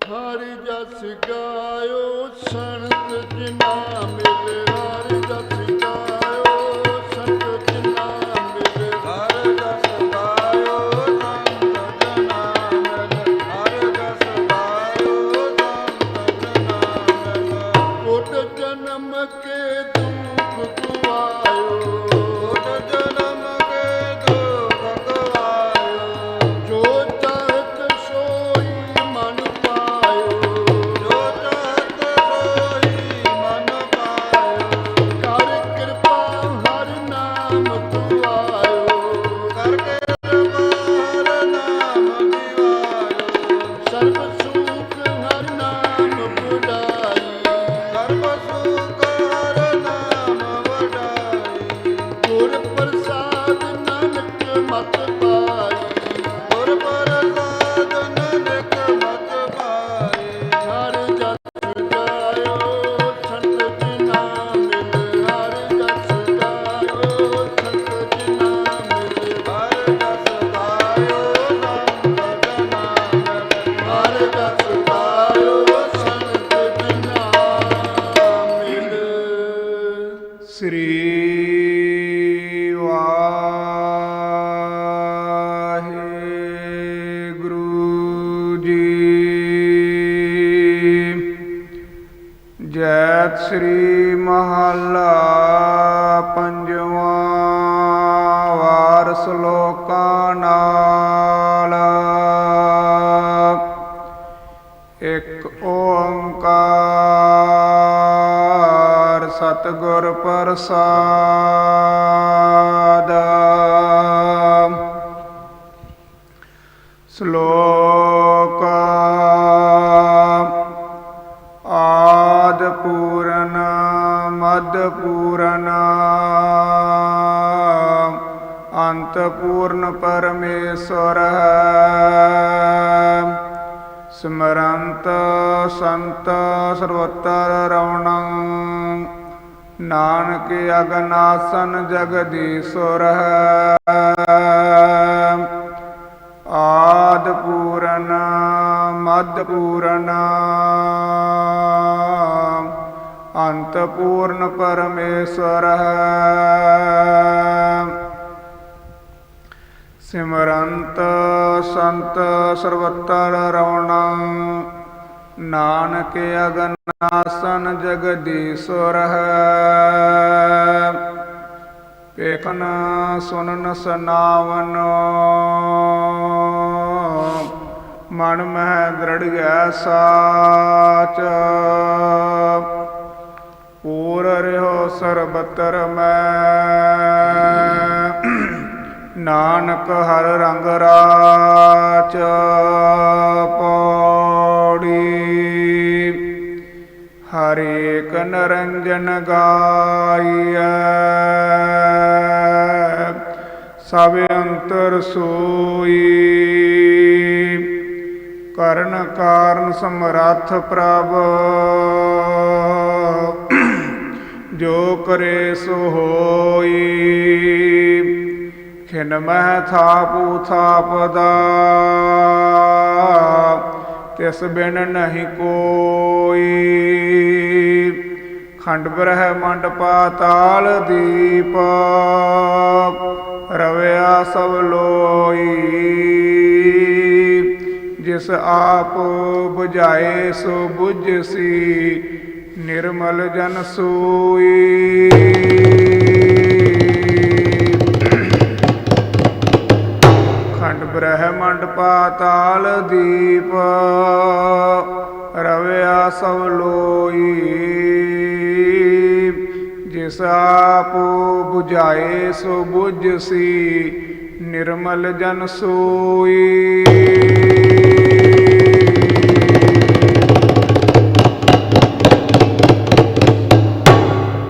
ਹਰਿ ਜਸ ਗਾਇਓ ਸੰਤ ਜਿਨਾ ਜੈਤ ਸ੍ਰੀ ਮਹੱਲਾ ਪੰਜਵਾਂ ਵਾਰ ਸ਼ਲੋਕਾਂ ਨਾਲ। ਇੱਕ ਓੰਕਾਰ ਸਤਿਗੁਰ ਪ੍ਰਸਾਦ। ਸ਼ਲੋਕ ਅੰਤ ਪੂਰਨ ਪਰਮੇਸ਼ਰ ਹੈ ਸਿਮਰੰਤ ਸੰਤ ਸਰਵਤਰ ਰਵਣੰ ਨਾਨਕ ਅਗਨਾਸਨ ਜਗਦੀਸ਼ਵਰ ਹੈ ਆਦ ਪੂਰਨ ਮਦ ਪੂਰਨ, ਅੰਤ ਪੂਰਨ ਪਰਮੇਸ਼ਰ ਹੈ ਸਿਮਰੰਤ ਸੰਤ ਸਰਵਤਰ ਰਵਣੰ ਨਾਨਕ ਅਗਨਾਸਨ ਜਗਦੀਸ਼ਵਰ ਹੈ। ਵੇਖਨ ਸੁਨਨ ਸਨਾਵਨ। ਮਨ ਮਹਿ ਦ੍ਰਿੜਿਆ ਸਾਚ। ਪੂਰ ਰਿਓ ਸਰਬਤਰ ਮੈਂ। ਨਾਨਕ ਹਰ ਰੰਗ ਰਾਚ ਪੌੜੀ। ਹਰੇਕ ਨਰੰਜਨ ਗਾਈਐ। ਸਭ ਅੰਤਰ ਸੋਈ। ਕਰਨ ਕਾਰਨ ਸਮਰੱਥ ਪ੍ਰਭ। ਜੋ ਕਰੇ ਸੋ ਹੋਈ। ਖਿਨ ਮਹਿ ਥਾਪੂ ਥਾਪਦਾ ਤਿਸ ਬਿਨ ਨਹੀਂ ਕੋਈ। ਖੰਡ ਬ੍ਰਹਮੰਡ ਪਾਤਾਲ ਦੀਪ। ਰਵਿਆ ਸਭ ਲੋਈ। ਜਿਸ ਆਪ 부ਝਾਏ ਸੋ 부ਝਸੀ ਨਿਰਮਲ ਜਨ ਸੋਈ। ਪਾਤਾਲ ਦੀਪ, ਰਵਿਆ ਸਭ ਲੋਈ। ਜਿਸ ਆਪ 부ਝਾਏ ਸੋ 부ਝਸੀ ਨਿਰਮਲ ਜਨ ਸੋਈ।